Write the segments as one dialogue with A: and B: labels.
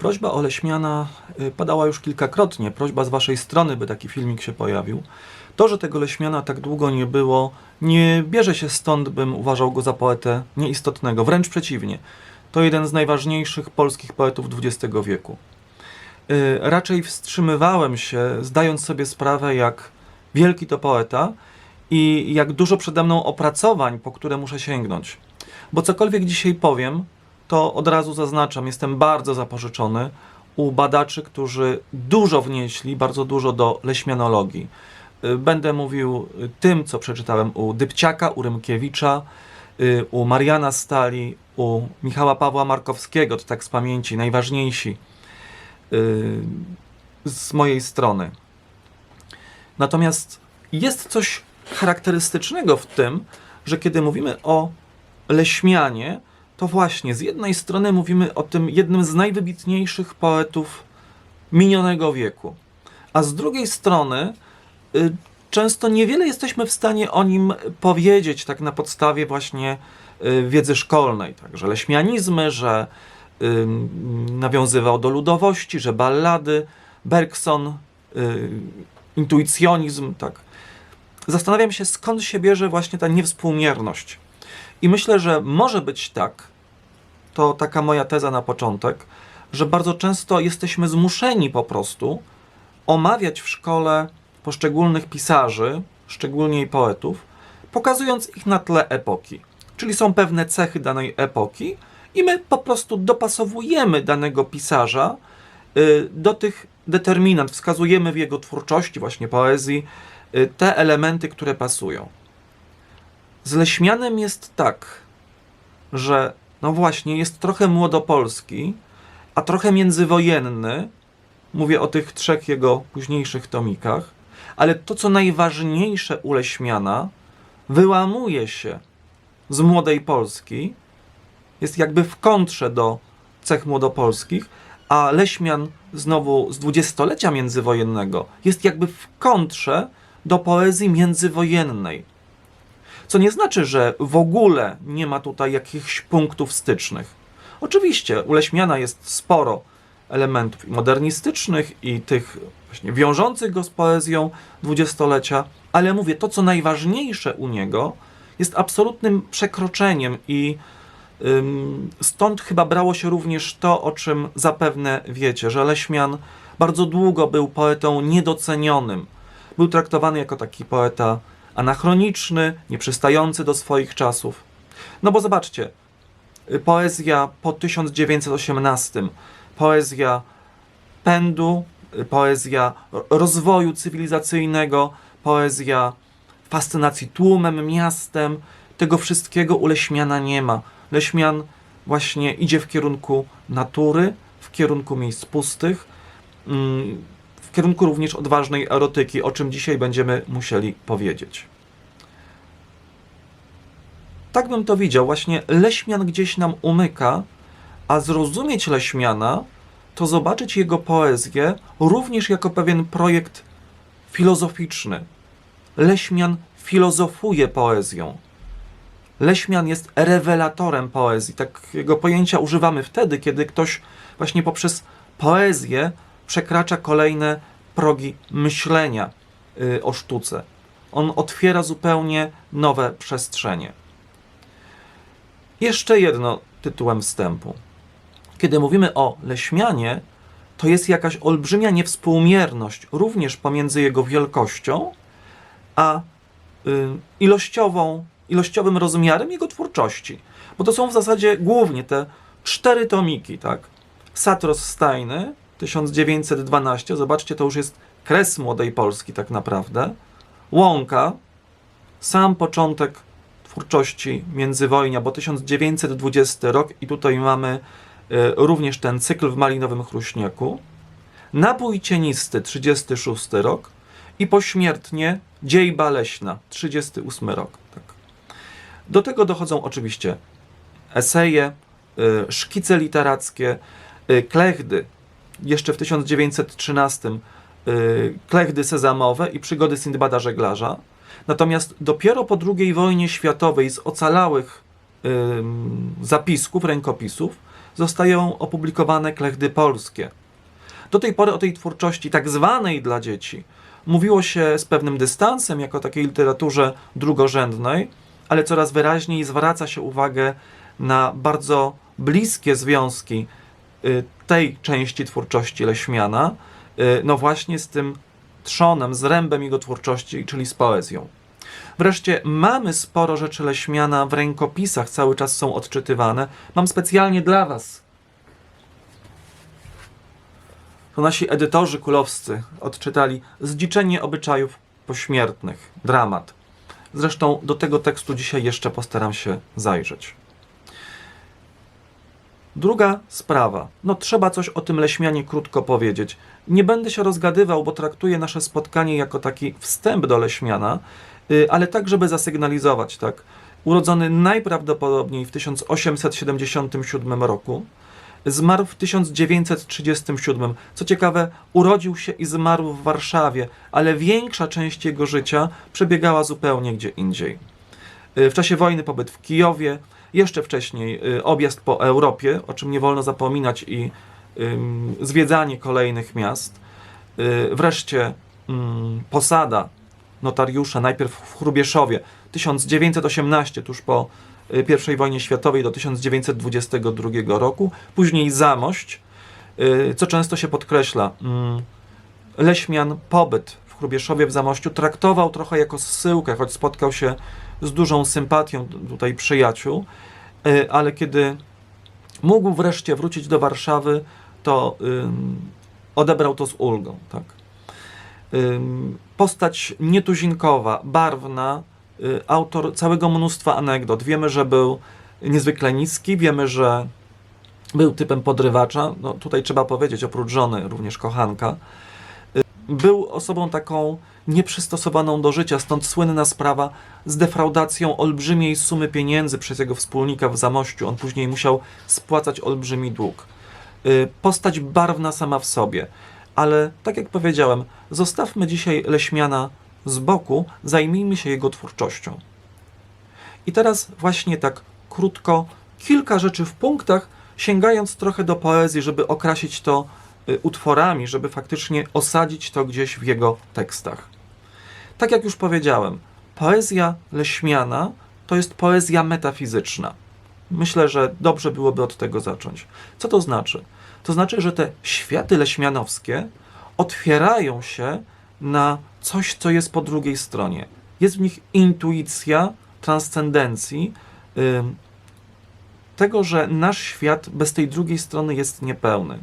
A: Prośba Oleśmiana y, padała już kilkakrotnie. Prośba z waszej strony, by taki filmik się pojawił. To, że tego Leśmiana tak długo nie było, nie bierze się stąd, bym uważał go za poetę nieistotnego. Wręcz przeciwnie. To jeden z najważniejszych polskich poetów XX wieku. Y, Raczej wstrzymywałem się, zdając sobie sprawę, jak wielki to poeta i jak dużo przede mną opracowań, po które muszę sięgnąć. Bo cokolwiek dzisiaj powiem, to od razu zaznaczam, jestem bardzo zapożyczony u badaczy, którzy dużo wnieśli, bardzo dużo do leśmianologii. Y, Będę mówił y, tym, co przeczytałem u Dybciaka, u Rymkiewicza, y, u Mariana Stali, u Michała Pawła Markowskiego, to tak z pamięci, najważniejsi z mojej strony. Natomiast jest coś charakterystycznego w tym, że kiedy mówimy o Leśmianie, to właśnie z jednej strony mówimy o tym jednym z najwybitniejszych poetów minionego wieku, a z drugiej strony y, często niewiele jesteśmy w stanie o nim powiedzieć tak na podstawie właśnie y, wiedzy szkolnej, tak, że leśmianizmy, że y, nawiązywał do ludowości, że ballady, Bergson, y, intuicjonizm, tak. Zastanawiam się, skąd się bierze właśnie ta niewspółmierność. I myślę, że może być tak, to taka moja teza na początek, że bardzo często jesteśmy zmuszeni po prostu omawiać w szkole poszczególnych pisarzy, szczególnie poetów, pokazując ich na tle epoki. Czyli są pewne cechy danej epoki i my po prostu dopasowujemy danego pisarza y, do tych determinant, wskazujemy w jego twórczości, właśnie poezji, y, te elementy, które pasują. Z Leśmianem jest tak, że no właśnie, jest trochę młodopolski, a trochę międzywojenny. Mówię o tych trzech jego późniejszych tomikach, ale to, co najważniejsze u Leśmiana, wyłamuje się z młodej Polski, jest jakby w kontrze do cech młodopolskich, a Leśmian znowu z dwudziestolecia międzywojennego jest jakby w kontrze do poezji międzywojennej. Co nie znaczy, że w ogóle nie ma tutaj jakichś punktów stycznych. Oczywiście u Leśmiana jest sporo elementów modernistycznych i tych właśnie wiążących go z poezją dwudziestolecia, ale mówię, to co najważniejsze u niego jest absolutnym przekroczeniem i ym, stąd chyba brało się również to, o czym zapewne wiecie, że Leśmian bardzo długo był poetą niedocenionym. Był traktowany jako taki poeta anachroniczny, nieprzystający do swoich czasów. No bo zobaczcie, y, poezja po 1918, poezja pędu, y, poezja ro- rozwoju cywilizacyjnego, poezja fascynacji tłumem, miastem, tego wszystkiego u Leśmiana nie ma. Leśmian właśnie idzie w kierunku natury, w kierunku miejsc pustych, mm, w kierunku również odważnej erotyki, o czym dzisiaj będziemy musieli powiedzieć. Tak bym to widział. Właśnie Leśmian gdzieś nam umyka, a zrozumieć Leśmiana to zobaczyć jego poezję również jako pewien projekt filozoficzny. Leśmian filozofuje poezją. Leśmian jest rewelatorem poezji. Takiego pojęcia używamy wtedy, kiedy ktoś właśnie poprzez poezję przekracza kolejne progi myślenia y, o sztuce. On otwiera zupełnie nowe przestrzenie. Jeszcze jedno tytułem wstępu. Kiedy mówimy o Leśmianie, to jest jakaś olbrzymia niewspółmierność również pomiędzy jego wielkością, a y, ilościową, ilościowym rozmiarem jego twórczości. Bo to są w zasadzie głównie te cztery tomiki, tak? Satros Stajny, 1912, zobaczcie, to już jest kres młodej Polski tak naprawdę. Łąka, sam początek twórczości międzywojnia, bo 1920 rok i tutaj mamy y, również ten cykl w Malinowym Chruśniaku. Napój cienisty, 36 rok i pośmiertnie Dziejba Leśna, 38 rok. Tak. Do tego dochodzą oczywiście eseje, y, szkice literackie, y, klechdy. Jeszcze w 1913 y, klechdy sezamowe i przygody Sindbada Żeglarza. Natomiast dopiero po II wojnie światowej z ocalałych ym, zapisków, rękopisów zostają opublikowane klechdy polskie. Do tej pory o tej twórczości tak zwanej dla dzieci mówiło się z pewnym dystansem, jako takiej literaturze drugorzędnej, ale coraz wyraźniej zwraca się uwagę na bardzo bliskie związki y, tej części twórczości Leśmiana, y, no właśnie z tym trzonem, z rębem jego twórczości, czyli z poezją. Wreszcie mamy sporo rzeczy Leśmiana w rękopisach, cały czas są odczytywane. Mam specjalnie dla Was. To nasi edytorzy kulowscy odczytali Zdziczenie obyczajów pośmiertnych, dramat. Zresztą do tego tekstu dzisiaj jeszcze postaram się zajrzeć. Druga sprawa. No trzeba coś o tym Leśmianie krótko powiedzieć. Nie będę się rozgadywał, bo traktuję nasze spotkanie jako taki wstęp do Leśmiana, y, ale tak, żeby zasygnalizować, tak. Urodzony najprawdopodobniej w 1877 roku, zmarł w 1937. Co ciekawe, urodził się i zmarł w Warszawie, ale większa część jego życia przebiegała zupełnie gdzie indziej. Y, W czasie wojny pobyt w Kijowie, jeszcze wcześniej y, objazd po Europie, o czym nie wolno zapominać, i zwiedzanie kolejnych miast. Y, Wreszcie ym, posada notariusza, najpierw w Chrubieszowie, 1918, tuż po y, I wojnie światowej do 1922 roku, później Zamość, co często się podkreśla. ym, Leśmian pobyt w Chrubieszowie w Zamościu traktował trochę jako zsyłkę, choć spotkał się z dużą sympatią tutaj przyjaciół, y, ale kiedy mógł wreszcie wrócić do Warszawy, to odebrał to z ulgą. Tak? Postać nietuzinkowa, barwna, y, autor całego mnóstwa anegdot. Wiemy, że był niezwykle niski, wiemy, że był typem podrywacza. No, tutaj trzeba powiedzieć, oprócz żony, również kochanka. Był osobą taką nieprzystosowaną do życia, stąd słynna sprawa z defraudacją olbrzymiej sumy pieniędzy przez jego wspólnika w Zamościu. On później musiał spłacać olbrzymi dług. Y, Postać barwna sama w sobie, ale tak jak powiedziałem, zostawmy dzisiaj Leśmiana z boku, zajmijmy się jego twórczością. I teraz właśnie tak krótko, kilka rzeczy w punktach, sięgając trochę do poezji, żeby okrasić to utworami, żeby faktycznie osadzić to gdzieś w jego tekstach. Tak jak już powiedziałem, poezja Leśmiana to jest poezja metafizyczna. Myślę, że dobrze byłoby od tego zacząć. Co to znaczy? To znaczy, że te światy leśmianowskie otwierają się na coś, co jest po drugiej stronie. Jest w nich intuicja transcendencji, tego, że nasz świat bez tej drugiej strony jest niepełny.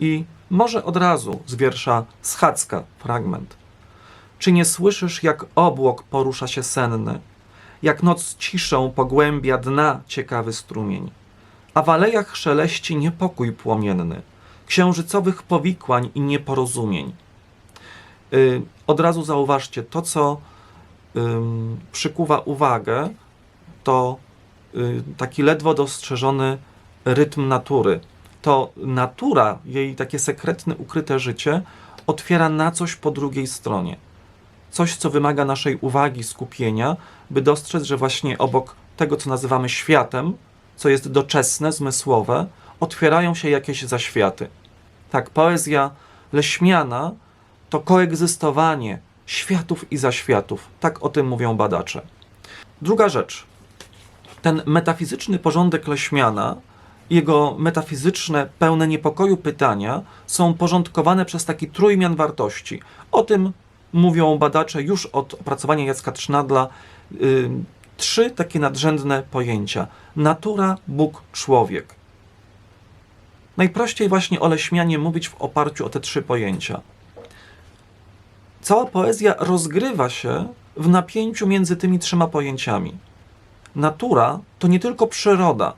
A: I może od razu z wiersza Schadzka fragment. Czy nie słyszysz, jak obłok porusza się senny, jak noc ciszą pogłębia dna ciekawy strumień, a w alejach szeleści niepokój płomienny, księżycowych powikłań i nieporozumień. Y, od razu zauważcie, to co przykuwa uwagę, to y, taki ledwo dostrzeżony rytm natury. To natura, jej takie sekretne, ukryte życie, otwiera na coś po drugiej stronie. Coś, co wymaga naszej uwagi, skupienia, by dostrzec, że właśnie obok tego, co nazywamy światem, co jest doczesne, zmysłowe, otwierają się jakieś zaświaty. Tak, poezja leśmiana to koegzystowanie światów i zaświatów. Tak o tym mówią badacze. Druga rzecz. Ten metafizyczny porządek Leśmiana, jego metafizyczne, pełne niepokoju pytania są porządkowane przez taki trójmian wartości. O tym mówią badacze już od opracowania Jacka Trznadla. Yy, trzy takie nadrzędne pojęcia. Natura, Bóg, człowiek. Najprościej właśnie o Leśmianie mówić w oparciu o te trzy pojęcia cała poezja rozgrywa się w napięciu między tymi trzema pojęciami. Natura to nie tylko przyroda.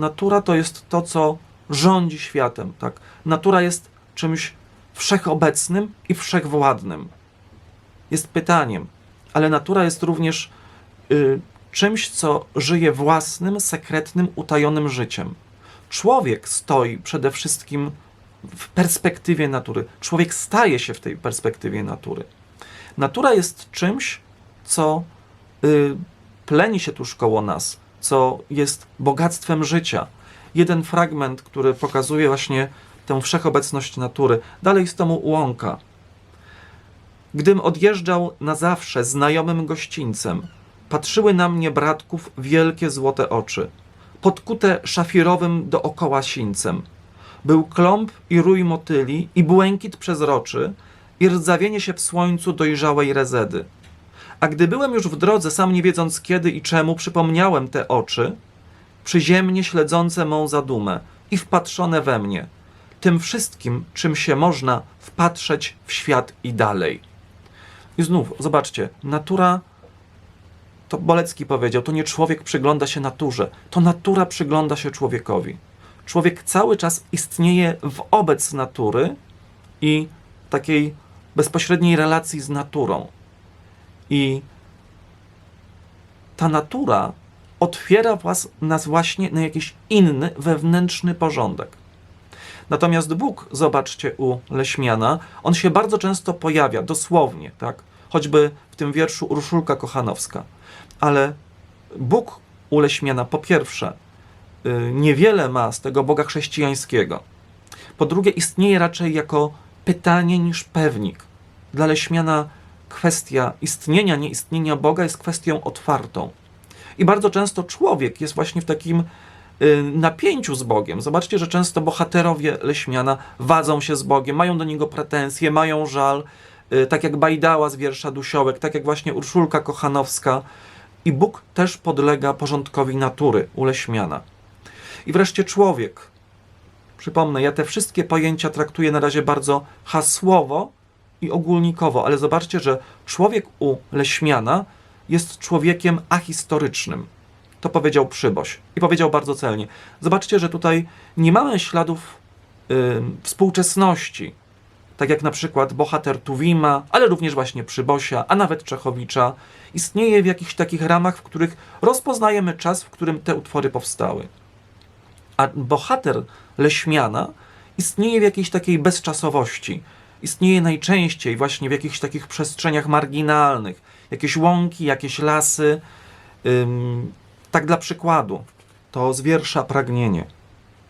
A: Natura to jest to, co rządzi światem. Tak? Natura jest czymś wszechobecnym i wszechwładnym. Jest pytaniem, ale natura jest również y, czymś, co żyje własnym, sekretnym, utajonym życiem. Człowiek stoi przede wszystkim w perspektywie natury. Człowiek staje się w tej perspektywie natury. Natura jest czymś, co y, pleni się tuż koło nas, co jest bogactwem życia. jeden fragment, który pokazuje właśnie tę wszechobecność natury. Dalej z tomu łąka. Gdym odjeżdżał na zawsze znajomym gościńcem, patrzyły na mnie bratków wielkie złote oczy, podkute szafirowym dookoła sińcem. Był kląb i rój motyli, i błękit przezroczy, i rdzawienie się w słońcu dojrzałej rezedy. A gdy byłem już w drodze, sam nie wiedząc kiedy i czemu, przypomniałem te oczy, przyziemnie śledzące mą zadumę i wpatrzone we mnie, tym wszystkim, czym się można wpatrzeć w świat i dalej. I znów, zobaczcie, natura, to Bolecki powiedział, to nie człowiek przygląda się naturze, to natura przygląda się człowiekowi. Człowiek cały czas istnieje wobec natury i takiej bezpośredniej relacji z naturą. I ta natura otwiera was, nas właśnie na jakiś inny, wewnętrzny porządek. Natomiast Bóg, zobaczcie u Leśmiana, on się bardzo często pojawia, dosłownie, tak? Choćby w tym wierszu Urszulka Kochanowska. Ale Bóg u Leśmiana, po pierwsze, y, niewiele ma z tego Boga chrześcijańskiego. Po drugie, istnieje raczej jako pytanie niż pewnik. Dla Leśmiana kwestia istnienia, nieistnienia Boga jest kwestią otwartą. I bardzo często człowiek jest właśnie w takim y, napięciu z Bogiem. Zobaczcie, że często bohaterowie Leśmiana wadzą się z Bogiem, mają do niego pretensje, mają żal, y, tak jak Bajdała z wiersza Dusiołek, tak jak właśnie Urszulka Kochanowska. I Bóg też podlega porządkowi natury u Leśmiana. I wreszcie człowiek. Przypomnę, ja te wszystkie pojęcia traktuję na razie bardzo hasłowo i ogólnikowo, ale zobaczcie, że człowiek u Leśmiana jest człowiekiem ahistorycznym. To powiedział Przyboś i powiedział bardzo celnie. Zobaczcie, że tutaj nie mamy śladów współczesności, tak jak na przykład bohater Tuwima, ale również właśnie Przybosia, a nawet Czechowicza, istnieje w jakichś takich ramach, w których rozpoznajemy czas, w którym te utwory powstały. A bohater Leśmiana istnieje w jakiejś takiej bezczasowości. Istnieje najczęściej właśnie w jakichś takich przestrzeniach marginalnych, jakieś łąki, jakieś lasy. Ym, tak dla przykładu, to z wiersza Pragnienie.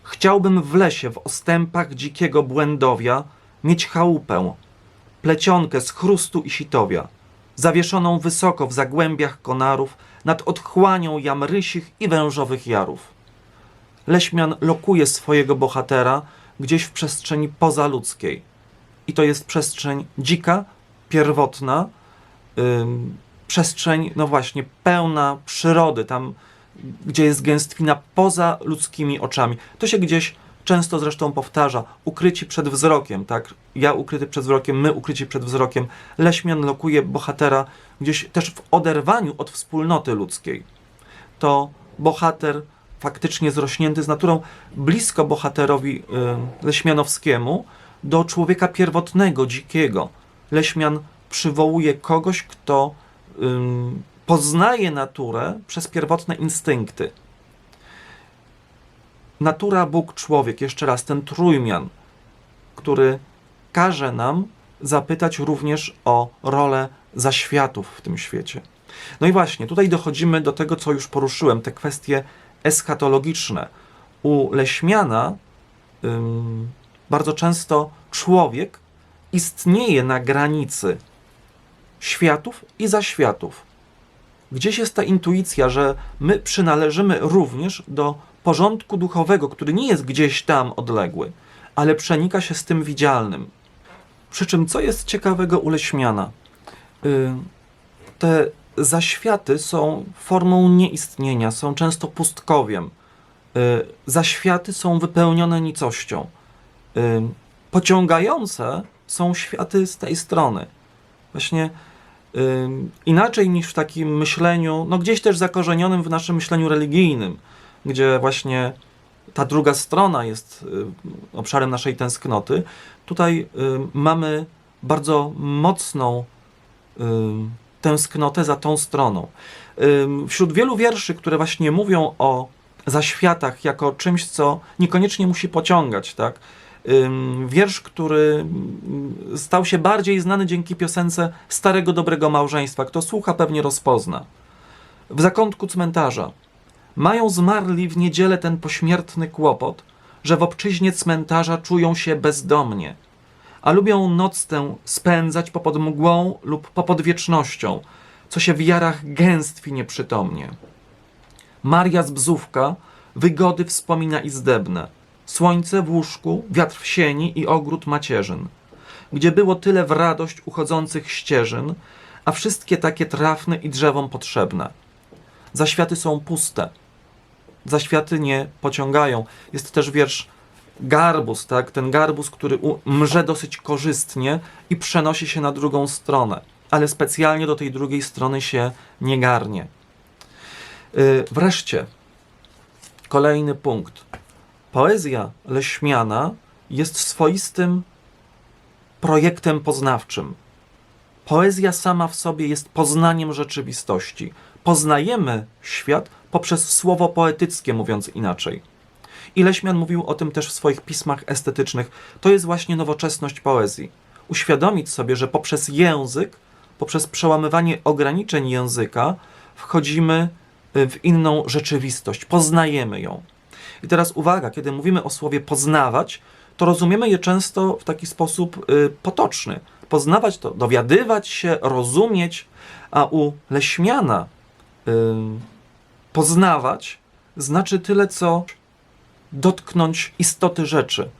A: Chciałbym w lesie, w ostępach dzikiego błędowia, mieć chałupę, plecionkę z chrustu i sitowia, zawieszoną wysoko w zagłębiach konarów, nad otchłanią jam rysich i wężowych jarów. Leśmian lokuje swojego bohatera gdzieś w przestrzeni pozaludzkiej. I to jest przestrzeń dzika, pierwotna, ym, przestrzeń, no właśnie, pełna przyrody, tam, gdzie jest gęstwina poza ludzkimi oczami. To się gdzieś często zresztą powtarza, ukryci przed wzrokiem, tak? Ja ukryty przed wzrokiem, my ukryci przed wzrokiem. Leśmian lokuje bohatera gdzieś też w oderwaniu od wspólnoty ludzkiej. To bohater faktycznie zrośnięty z naturą, blisko bohaterowi y, Leśmianowskiemu, do człowieka pierwotnego, dzikiego. Leśmian przywołuje kogoś, kto ym, poznaje naturę przez pierwotne instynkty. Natura, Bóg, człowiek, jeszcze raz ten trójmian, który każe nam zapytać również o rolę zaświatów w tym świecie. No i właśnie, tutaj dochodzimy do tego, co już poruszyłem, te kwestie eschatologiczne. U Leśmiana ym, bardzo często człowiek istnieje na granicy światów i zaświatów. Gdzieś jest ta intuicja, że my przynależymy również do porządku duchowego, który nie jest gdzieś tam odległy, ale przenika się z tym widzialnym. Przy czym, co jest ciekawego u Leśmiana? Y, te zaświaty są formą nieistnienia, są często pustkowiem. Y, zaświaty są wypełnione nicością. Pociągające są światy z tej strony. Właśnie inaczej niż w takim myśleniu, no gdzieś też zakorzenionym w naszym myśleniu religijnym, gdzie właśnie ta druga strona jest obszarem naszej tęsknoty. Tutaj mamy bardzo mocną tęsknotę za tą stroną. Wśród wielu wierszy, które właśnie mówią o zaświatach jako czymś, co niekoniecznie musi pociągać, tak? Wiersz, który ym, stał się bardziej znany dzięki piosence Starego Dobrego Małżeństwa. Kto słucha, pewnie rozpozna. W zakątku cmentarza. Mają zmarli w niedzielę ten pośmiertny kłopot, że w obczyźnie cmentarza czują się bezdomnie, a lubią noc tę spędzać popod mgłą lub popod wiecznością, co się w jarach gęstwi nieprzytomnie. Maria z Bzówka wygody wspomina i zdebne. Słońce w łóżku, wiatr w sieni i ogród macierzyn, gdzie było tyle w radość uchodzących ścieżyn, a wszystkie takie trafne i drzewom potrzebne. Zaświaty są puste. Zaświaty nie pociągają. Jest też wiersz garbus, tak? Ten garbus, który mrze dosyć korzystnie i przenosi się na drugą stronę, ale specjalnie do tej drugiej strony się nie garnie. Yy, wreszcie, kolejny punkt. Poezja Leśmiana jest swoistym projektem poznawczym. Poezja sama w sobie jest poznaniem rzeczywistości. Poznajemy świat poprzez słowo poetyckie, mówiąc inaczej. I Leśmian mówił o tym też w swoich pismach estetycznych. To jest właśnie nowoczesność poezji. Uświadomić sobie, że poprzez język, poprzez przełamywanie ograniczeń języka, wchodzimy y, w inną rzeczywistość, poznajemy ją. I teraz uwaga, kiedy mówimy o słowie poznawać, to rozumiemy je często w taki sposób y, potoczny. Poznawać to dowiadywać się, rozumieć, a u Leśmiana y, poznawać znaczy tyle, co dotknąć istoty rzeczy.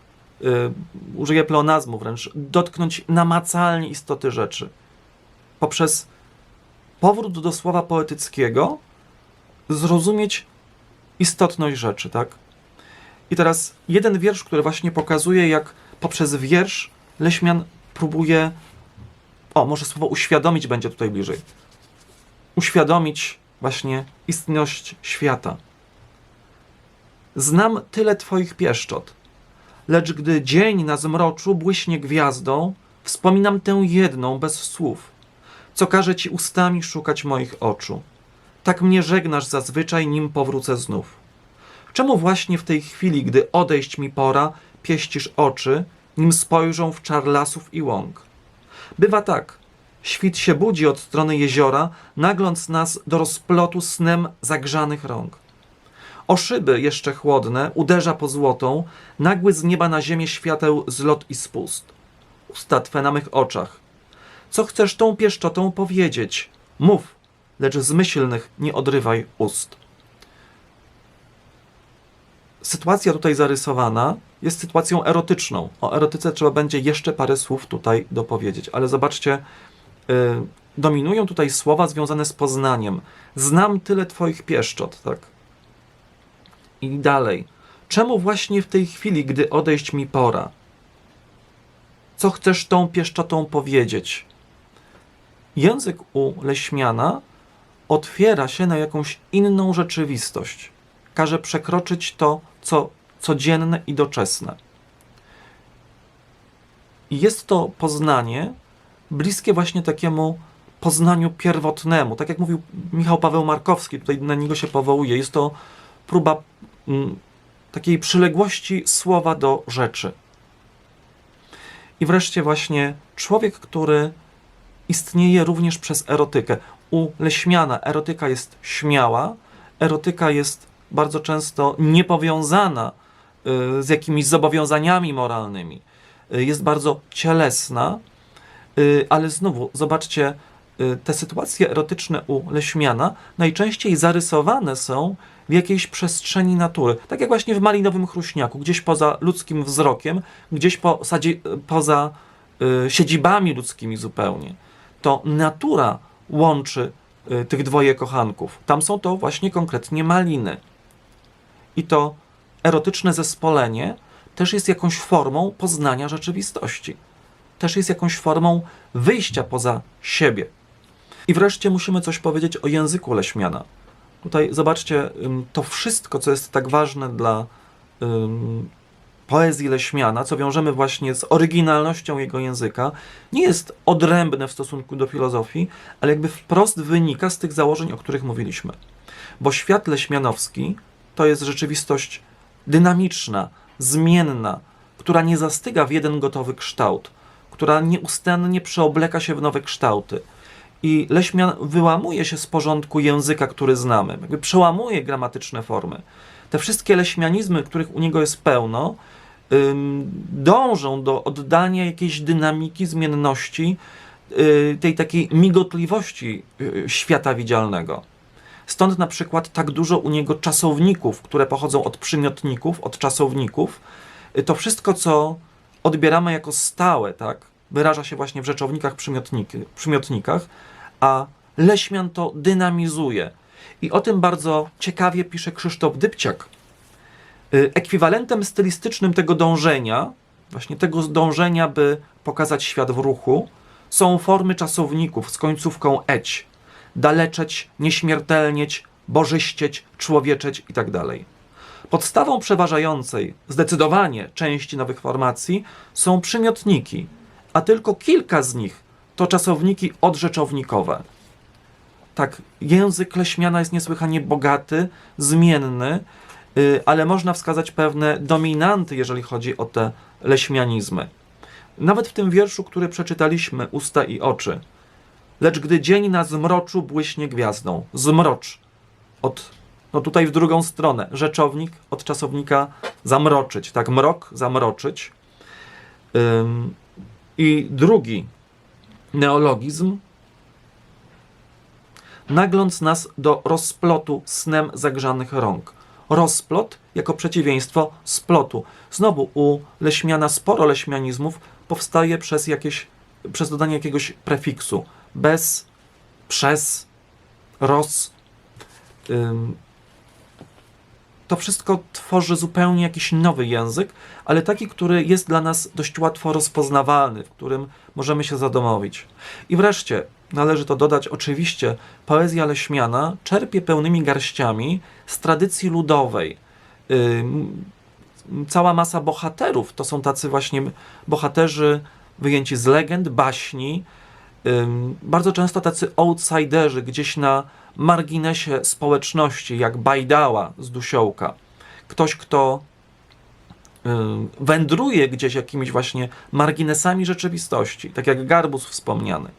A: Y, użyję pleonazmu wręcz. Dotknąć namacalnie istoty rzeczy. Poprzez powrót do słowa poetyckiego zrozumieć istotność rzeczy, tak? I teraz jeden wiersz, który właśnie pokazuje, jak poprzez wiersz Leśmian próbuje. O, może słowo uświadomić będzie tutaj bliżej. Uświadomić właśnie istność świata. Znam tyle Twoich pieszczot, lecz gdy dzień na zmroczu błyśnie gwiazdą, wspominam tę jedną bez słów, co każe Ci ustami szukać moich oczu. Tak mnie żegnasz zazwyczaj, nim powrócę znów. Czemu właśnie w tej chwili, gdy odejść mi pora, pieścisz oczy, nim spojrzą w czar lasów i łąk? Bywa tak. Świt się budzi od strony jeziora, nagląc nas do rozplotu snem zagrzanych rąk. O szyby jeszcze chłodne uderza po złotą, nagły z nieba na ziemię świateł zlot i spust. Usta twe na mych oczach. Co chcesz tą pieszczotą powiedzieć? Mów, lecz zmyślnych nie odrywaj ust sytuacja tutaj zarysowana jest sytuacją erotyczną. O erotyce trzeba będzie jeszcze parę słów tutaj dopowiedzieć, ale zobaczcie, y, dominują tutaj słowa związane z poznaniem. Znam tyle Twoich pieszczot, tak? I dalej. Czemu właśnie w tej chwili, gdy odejść mi pora? Co chcesz tą pieszczotą powiedzieć? Język u Leśmiana otwiera się na jakąś inną rzeczywistość każe przekroczyć to, co codzienne i doczesne. I jest to poznanie bliskie właśnie takiemu poznaniu pierwotnemu. Tak jak mówił Michał Paweł Markowski, tutaj na niego się powołuje. Jest to próba mm, takiej przyległości słowa do rzeczy. I wreszcie właśnie człowiek, który istnieje również przez erotykę. U Leśmiana erotyka jest śmiała, erotyka jest bardzo często niepowiązana y, z jakimiś zobowiązaniami moralnymi. Y, Jest bardzo cielesna, y, ale znowu zobaczcie, te sytuacje erotyczne u Leśmiana najczęściej zarysowane są w jakiejś przestrzeni natury. Tak jak właśnie w Malinowym Chruśniaku, gdzieś poza ludzkim wzrokiem, gdzieś po, poza y, siedzibami ludzkimi zupełnie. To natura łączy y, tych dwoje kochanków. Tam są to właśnie konkretnie maliny. I to erotyczne zespolenie też jest jakąś formą poznania rzeczywistości. Też jest jakąś formą wyjścia poza siebie. I wreszcie musimy coś powiedzieć o języku Leśmiana. Tutaj zobaczcie, to wszystko, co jest tak ważne dla ym, poezji Leśmiana, co wiążemy właśnie z oryginalnością jego języka, nie jest odrębne w stosunku do filozofii, ale jakby wprost wynika z tych założeń, o których mówiliśmy. Bo świat leśmianowski to jest rzeczywistość dynamiczna, zmienna, która nie zastyga w jeden gotowy kształt, która nieustannie przeobleka się w nowe kształty. I Leśmian wyłamuje się z porządku języka, który znamy, jakby przełamuje gramatyczne formy. Te wszystkie leśmianizmy, których u niego jest pełno, dążą do oddania jakiejś dynamiki, zmienności, y, tej takiej migotliwości y, świata widzialnego. Stąd na przykład tak dużo u niego czasowników, które pochodzą od przymiotników, od czasowników. Y, To wszystko, co odbieramy jako stałe, tak, wyraża się właśnie w rzeczownikach, przymiotnikach, a Leśmian to dynamizuje. I o tym bardzo ciekawie pisze Krzysztof Dybciak. Y, Ekwiwalentem stylistycznym tego dążenia, właśnie tego dążenia, by pokazać świat w ruchu, są formy czasowników z końcówką eć. Daleczeć, nieśmiertelnieć, bożyścieć, człowieczeć itd. Podstawą przeważającej, zdecydowanie części nowych formacji są przymiotniki, a tylko kilka z nich to czasowniki odrzeczownikowe. Tak, język Leśmiana jest niesłychanie bogaty, zmienny, y, ale można wskazać pewne dominanty, jeżeli chodzi o te leśmianizmy. Nawet w tym wierszu, który przeczytaliśmy, Usta i oczy. Lecz gdy dzień na zmroczu błyśnie gwiazdą. Zmrocz. Od, no tutaj w drugą stronę. Rzeczownik od czasownika zamroczyć. Tak, mrok, zamroczyć. Ym, I drugi neologizm nagląc nas do rozplotu snem zagrzanych rąk. Rozplot jako przeciwieństwo splotu. Znowu u Leśmiana sporo leśmianizmów powstaje przez jakieś, przez dodanie jakiegoś prefiksu. Bez, przez, roz. To wszystko tworzy zupełnie jakiś nowy język, ale taki, który jest dla nas dość łatwo rozpoznawalny, w którym możemy się zadomowić. I wreszcie, należy to dodać, oczywiście, poezja Leśmiana czerpie pełnymi garściami z tradycji ludowej. Cała masa bohaterów to są tacy właśnie bohaterzy wyjęci z legend, baśni, bardzo często tacy outsiderzy gdzieś na marginesie społeczności, jak Bajdała z Dusiołka. Ktoś, kto wędruje gdzieś jakimiś właśnie marginesami rzeczywistości, tak jak Garbus wspomniany.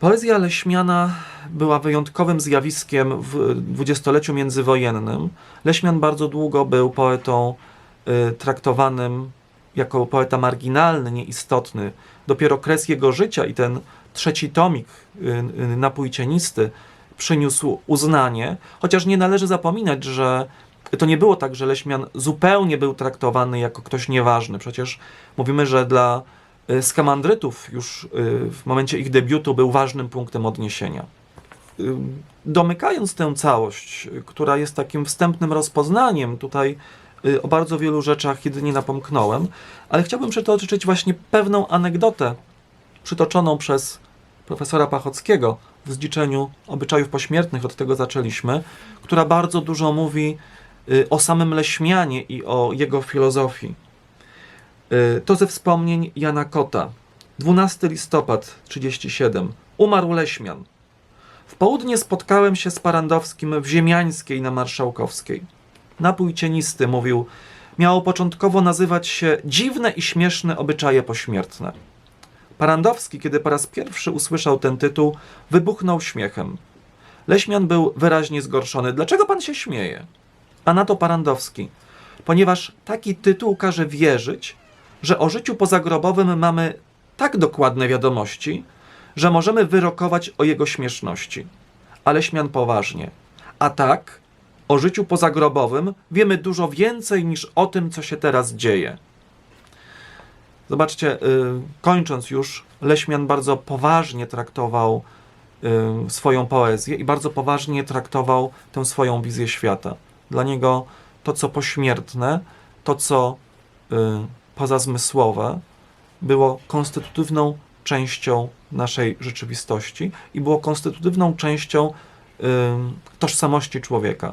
A: Poezja Leśmiana była wyjątkowym zjawiskiem w dwudziestoleciu międzywojennym. Leśmian bardzo długo był poetą y, traktowanym jako poeta marginalny, nieistotny. Dopiero kres jego życia i ten trzeci tomik y, y, Napój cienisty przyniósł uznanie, chociaż nie należy zapominać, że to nie było tak, że Leśmian zupełnie był traktowany jako ktoś nieważny. Przecież mówimy, że dla y, skamandrytów już w momencie ich debiutu był ważnym punktem odniesienia. Domykając tę całość, która jest takim wstępnym rozpoznaniem, tutaj o bardzo wielu rzeczach jedynie napomknąłem, ale chciałbym przytoczyć właśnie pewną anegdotę przytoczoną przez profesora Pachockiego w zdziczeniu obyczajów pośmiertnych, od tego zaczęliśmy, która bardzo dużo mówi y, o samym Leśmianie i o jego filozofii. Y, To ze wspomnień Jana Kota. 12 listopad 37. Umarł Leśmian. W południe spotkałem się z Parandowskim w Ziemiańskiej na Marszałkowskiej. Napój cienisty, mówił, miało początkowo nazywać się Dziwne i śmieszne obyczaje pośmiertne. Parandowski, kiedy po raz pierwszy usłyszał ten tytuł, wybuchnął śmiechem. Leśmian był wyraźnie zgorszony. Dlaczego pan się śmieje? A na to Parandowski. Ponieważ taki tytuł każe wierzyć, że o życiu pozagrobowym mamy tak dokładne wiadomości, że możemy wyrokować o jego śmieszności. Ale śmian poważnie. A tak, o życiu pozagrobowym wiemy dużo więcej niż o tym, co się teraz dzieje. Zobaczcie, y, kończąc już, Leśmian bardzo poważnie traktował y, swoją poezję i bardzo poważnie traktował tę swoją wizję świata. Dla niego to, co pośmiertne, to, co y, pozazmysłowe, było konstytutywną częścią naszej rzeczywistości i było konstytutywną częścią tożsamości człowieka.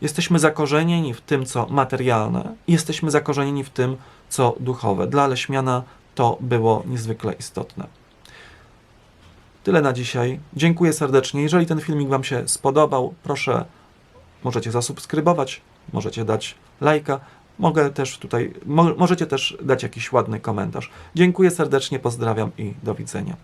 A: Jesteśmy zakorzenieni w tym, co materialne, i jesteśmy zakorzenieni w tym, co duchowe. Dla Leśmiana to było niezwykle istotne. Tyle na dzisiaj. Dziękuję serdecznie. Jeżeli ten filmik Wam się spodobał, proszę, możecie zasubskrybować, możecie dać lajka, mogę też tutaj, mo, możecie też dać jakiś ładny komentarz. Dziękuję serdecznie, pozdrawiam i do widzenia.